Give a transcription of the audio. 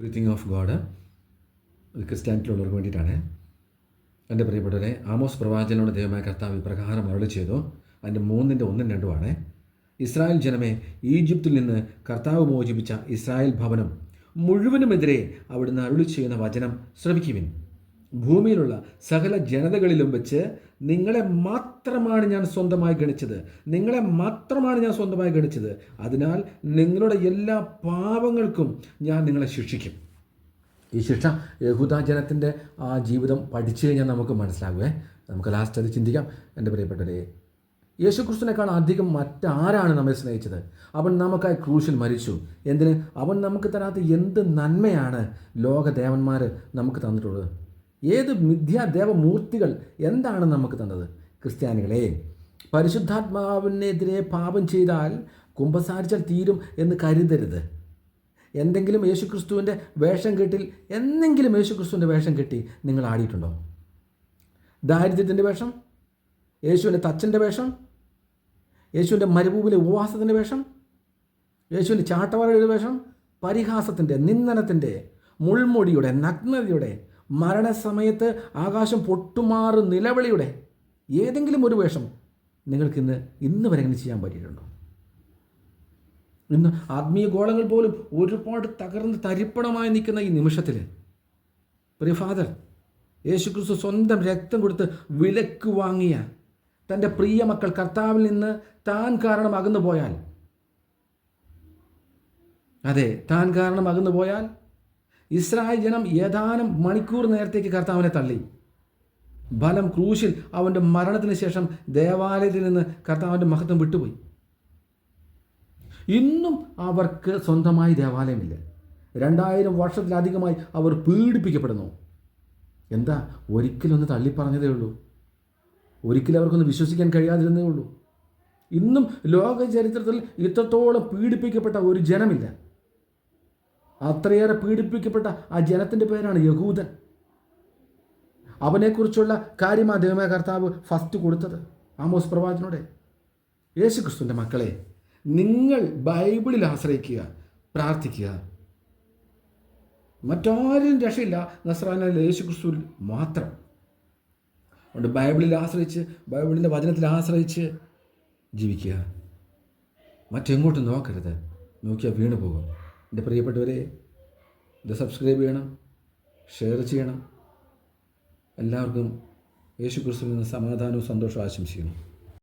Everything of God ഒരു ക്രിസ്ത്യാനിറ്റിയിലുള്ളവർക്ക് വേണ്ടിയിട്ടാണ്. എന്റെ പ്രിയപ്പെട്ടവരെ ആമോസ് പ്രവാചനോട് ദൈവമായ കർത്താവ് ഇപ്രകാരം അരളി ചെയ്തു. അതിന്റെ മൂന്നിന്റെ ഒന്നും രണ്ടുമാണ് ഇസ്രായേൽ ജനമേ ഈജിപ്തിൽ നിന്ന് കർത്താവ് മോചിപ്പിച്ച ഇസ്രായേൽ ഭവനം മുഴുവനുമെതിരെ അവിടുന്ന് അരുളി ചെയ്യുന്ന വചനം ശ്രവിക്കുവിൻ. ഭൂമിയിലുള്ള സകല ജനതകളിലും വെച്ച് നിങ്ങളെ മാത്രമാണ് ഞാൻ സ്വന്തമായി ഗണിച്ചത്. നിങ്ങളെ മാത്രമാണ് ഞാൻ സ്വന്തമായി ഗണിച്ചത്. അതിനാൽ നിങ്ങളുടെ എല്ലാ പാപങ്ങൾക്കും ഞാൻ നിങ്ങളെ ശിക്ഷിക്കും. ഈ ശിക്ഷ യഹൂദ ജനത്തിന്റെ ആ ജീവിതം പഠിച്ചു കഴിഞ്ഞാൽ നമുക്ക് മനസ്സിലാകുമേ നമുക്ക് ലാസ്റ്റ് അത് ചിന്തിക്കാം. എന്റെ പ്രിയപ്പെട്ടവരെ യേശുക്രിസ്തുവിനേക്കാൾ അധികം മറ്റാരാണ് നമ്മെ സ്നേഹിച്ചത്? അവൻ നമുക്കായി ക്രൂശിൽ മരിച്ചു. എന്തിന്? അവൻ നമുക്ക് തരാത്ത എന്ത് നന്മയാണ് ലോകദേവന്മാർ നമുക്ക് തന്നിട്ടുള്ളത്? ഏത് മിഥ്യാദേവമൂർത്തികൾ എന്താണ് നമുക്ക് തന്നത്? ക്രിസ്ത്യാനികളെ പരിശുദ്ധാത്മാവിനെതിരെ പാപം ചെയ്താൽ കുമ്പസാരിച്ചാൽ തീരും എന്ന് കരുതരുത്. എന്തെങ്കിലും യേശുക്രിസ്തുവിന്റെ വേഷം കെട്ടിൽ എന്തെങ്കിലും യേശുക്രിസ്തുവിന്റെ വേഷം കെട്ടി നിങ്ങൾ ആടിയിട്ടുണ്ടോ? ദാരിദ്ര്യത്തിന്റെ വേഷം? യേശുവിന്റെ തച്ചന്റെ വേഷം? യേശുവിന്റെ മരുഭൂമിയിലെ ഉപവാസത്തിന്റെ വേഷം? യേശുവിന്റെ ചാട്ടവാറയുടെ വേഷം? പരിഹാസത്തിന്റെ നിന്ദനത്തിന്റെ മുൾമുടിയുടെ നഗ്നതയുടെ മരണസമയത്ത് ആകാശം പൊട്ടുമാറ് നിലവിളിയുടെ ഏതെങ്കിലും ഒരു വേഷം നിങ്ങൾക്കിന്ന് ഇന്ന് വരെ അങ്ങനെ ചെയ്യാൻ പറ്റിയിട്ടുണ്ടോ? ഇന്ന് ആത്മീയ ഗോളങ്ങൾ പോലും ഒരുപാട് തകർന്ന് തരിപ്പണമായി നിൽക്കുന്ന ഈ നിമിഷത്തിൽ പ്രിയ ഫാദർ യേശുക്രിസ്തു സ്വന്തം രക്തം കൊടുത്ത് വിലക്ക് വാങ്ങിയ തന്റെ പ്രിയ മക്കൾ കർത്താവിൽ നിന്ന് താൻ കാരണം അകന്നു പോയാൽ അതെ താൻ കാരണം അകന്നു പോയാൽ ഇസ്രായേൽ ജനം ഏതാനും മണിക്കൂർ നേരത്തേക്ക് കർത്താവിനെ തള്ളി. ബലം ക്രൂശിൽ അവന്റെ മരണത്തിന് ശേഷം ദേവാലയത്തിൽ നിന്ന് കർത്താവിന്റെ മഹത്വം വിട്ടുപോയി. ഇന്നും അവർക്ക് സ്വന്തമായി ദേവാലയമില്ല. രണ്ടായിരം വർഷത്തിലധികമായി അവർ പീഡിപ്പിക്കപ്പെടുന്നു. എന്താ? ഒരിക്കലൊന്ന് തള്ളിപ്പറഞ്ഞതേ ഉള്ളൂ. ഒരിക്കലും അവർക്കൊന്ന് വിശ്വസിക്കാൻ കഴിയാതിരുന്നേ ഉള്ളൂ. ഇന്നും ലോക ചരിത്രത്തിൽ ഇത്രത്തോളം പീഡിപ്പിക്കപ്പെട്ട ഒരു ജനമില്ല. അത്രയേറെ പീഡിപ്പിക്കപ്പെട്ട ആ ജനത്തിന്റെ പേരാണ് യഹൂദൻ. അവനെക്കുറിച്ചുള്ള കാര്യമാ ദൈവമായ കർത്താവ് ഫസ്റ്റ് കൊടുത്തത് ആമോസ് പ്രവാചനോടെ യേശു ക്രിസ്തുവിന്റെ മക്കളെ നിങ്ങൾ ബൈബിളിൽ ആശ്രയിക്കുക പ്രാർത്ഥിക്കുക. മറ്റാരും രക്ഷയില്ല. നസ്രാന യേശു ക്രിസ്തുവിൽ മാത്രം. അതുകൊണ്ട് ബൈബിളിൽ ആശ്രയിച്ച് ബൈബിളിന്റെ വചനത്തിൽ ആശ്രയിച്ച് ജീവിക്കുക. മറ്റെങ്ങോട്ടും നോക്കരുത്. നോക്കിയാൽ വീണു പോകും എന്റെ പ്രിയപ്പെട്ടവരെ ഇത് സബ്സ്ക്രൈബ് ചെയ്യണം ഷെയർ ചെയ്യണം. എല്ലാവർക്കും യേശു ക്രിസ്തുവിൽ നിന്ന് സമാധാനവും സന്തോഷവും ആശംസിക്കുന്നു.